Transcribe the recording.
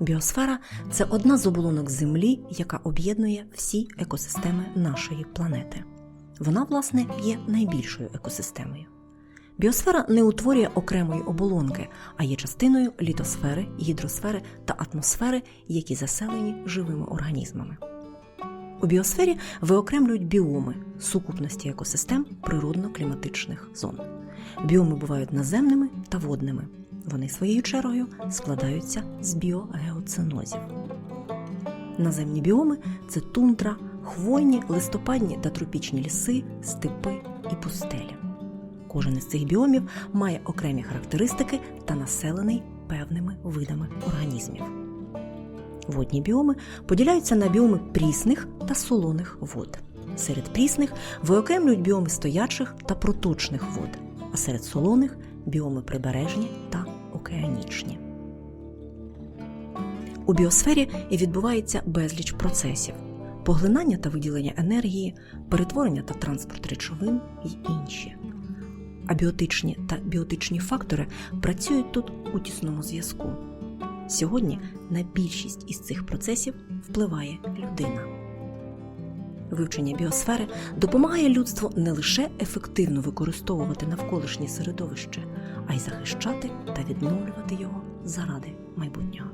Біосфера це одна з оболонок Землі, яка об'єднує всі екосистеми нашої планети. Вона, власне, є найбільшою екосистемою. Біосфера не утворює окремої оболонки, а є частиною літосфери, гідросфери та атмосфери, які заселені живими організмами. У біосфері виокремлюють біоми сукупності екосистем природно-кліматичних зон. Біоми бувають наземними та водними. Вони своєю чергою складаються з біогеоценозів. Наземні біоми це тундра, хвойні, листопадні та тропічні ліси, степи і пустелі. Кожен із цих біомів має окремі характеристики та населений певними видами організмів. Водні біоми поділяються на біоми прісних та солоних вод. Серед прісних виокремлюють біоми стоячих та проточних вод, а серед солоних біоми прибережні та океанічні. У біосфері відбувається безліч процесів: поглинання та виділення енергії, перетворення та транспорт речовин і інші. Абіотичні та біотичні фактори працюють тут у тісному зв'язку. Сьогодні на більшість із цих процесів впливає людина. Вивчення біосфери допомагає людству не лише ефективно використовувати навколишнє середовище, а й захищати та відновлювати його заради майбутнього.